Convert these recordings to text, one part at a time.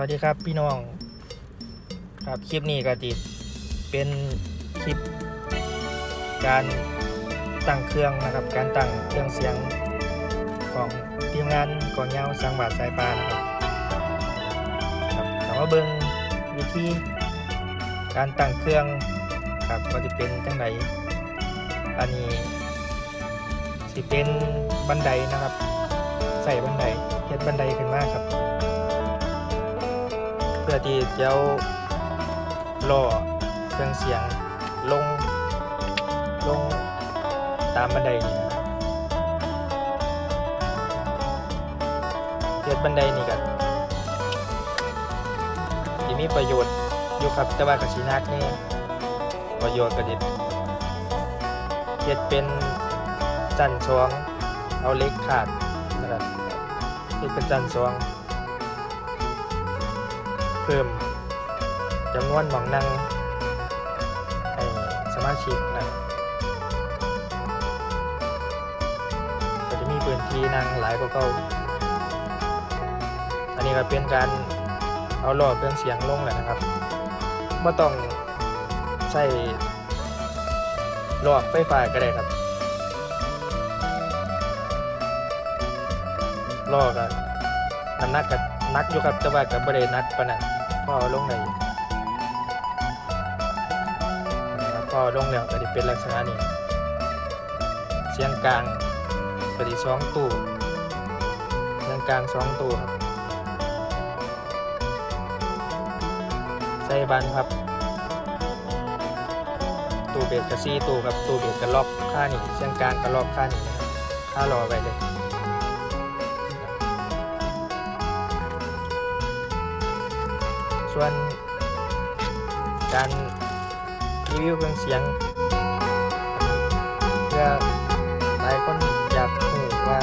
วัสดีครับพี่น้อง ครับคลิปนี้ก็ติเป็นคลิป การตั้งเครื่องนะครับ การตั้งเครื่องเสียงของทีมงานกองยาวสังบาทสายฟ้านะครับครับแต่ว่าเบิ้งวิธีการตั้งเครื่องครับว่าจะเป็นจังไดอันนี้สิเป็นบันไดนะครับ ใส่บันไดเฮ็ดบันไดขึ้นมาครับ พื่อที่จะล่อเครื่องเสียงลงลงตามบันไดนี่นะครับเฮ็ดบันไดนี่กันที่มีประโยชน์อยู่ครับแต่ว่ากสินักนี่ประโยชน์ก็ดิเฮ็ดเป็นจันชวงเอาเล็กขาดนะครับเฮ็ดเป็นจันชวง พิ่มจำนวนหมองนั่งให้สมาชิกนะก็จะมีพื้นที่นั่งหลายกว่าเก่าอันนี้ก็เป็นการเอาหลอดเครื่องเสียงลงแหละนะครับไม่ต้องใช้หลอดไฟฟ้าก็ได้ครับลอดกันน้ำหนักกับนักอยู่ครับแต่ว่ากับบริเนักปานะ พอเอลงไหนนะครับพอเอลงแล้วก็จะเป็นลักษณะนี้เสียงกลางก็จะสองตู้เสียงกลางสองตู้ครับใส่บันครับตู้เบสกับซีตู้ครับตู้เบสกับล็อกค่านี่เสียงกลางกับล็อกค่านี่นะครับค่ารอไว้เลย ส่วนการรีวิวเครื่องเสียงเพื่อหลายคนอยากรู้ว่า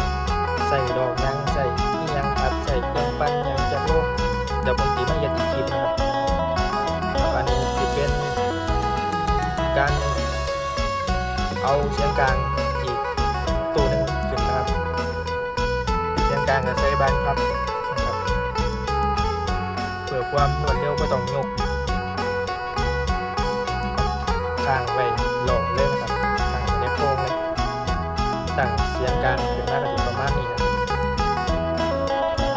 ใส่ดอกยังใส่อีหยังครับใส่เครื่องปั้นยังจะรู้เดี๋ยวผมตีมาเย็ดอีกคลิปนะครับแล้วอันนี้จะเป็นการเอาเสียงกลางอีกตัวหนึ่งขึ้นนะครับเสียงกลางกับใส่บานครับนครับ ความรวดเร็วก็ต้องยกข้างไว้หล่อเลยนะครับข้างไว้ในโพรงเลยตั้งเสียงกลางขึ้นมาก็จะประมาณนี้ครับ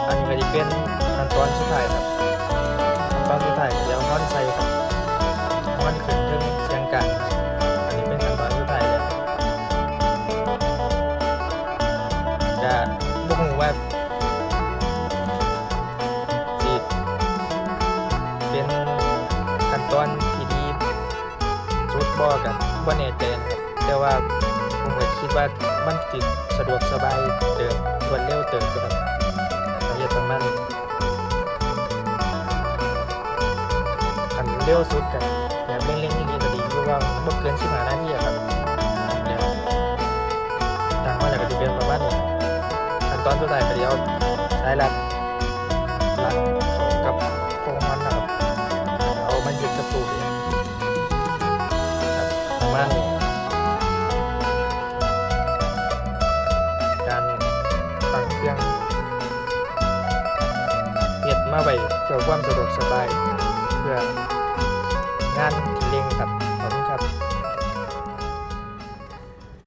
อันนี้ก็จะเป็นขั้นตอนสุดท้ายครับขั้นตอนสุดท้ายก็จะเอาม้อนใส่ครับม้อนขึ้นถึงเสียงกลางครับอันนี้เป็นขั้นตอนสุดท้ายแล้วจะบุกหูว่ ขั้นตอนที่ดีสุดบ่กันบ่แน่ใจนะครับแต่ว่าผมก็คิดว่ามันติดสะดวกสบายเติมรวดเร็วเติมครับละเอียดประมาณนี้คันเร็วสุดกันแบบเร่งๆนี่ก็ดีเพราะว่าบ่เกิน15นาทีครับเนี่ยต่างว่าแล้วก็จะเป็นประมาณนี้ขั้นตอนสุดท้ายก็เดี๋ยวสายรัดรัดกับ พื่อความสะดวกสบายเพื่องานเลี้ยงครับผมครับ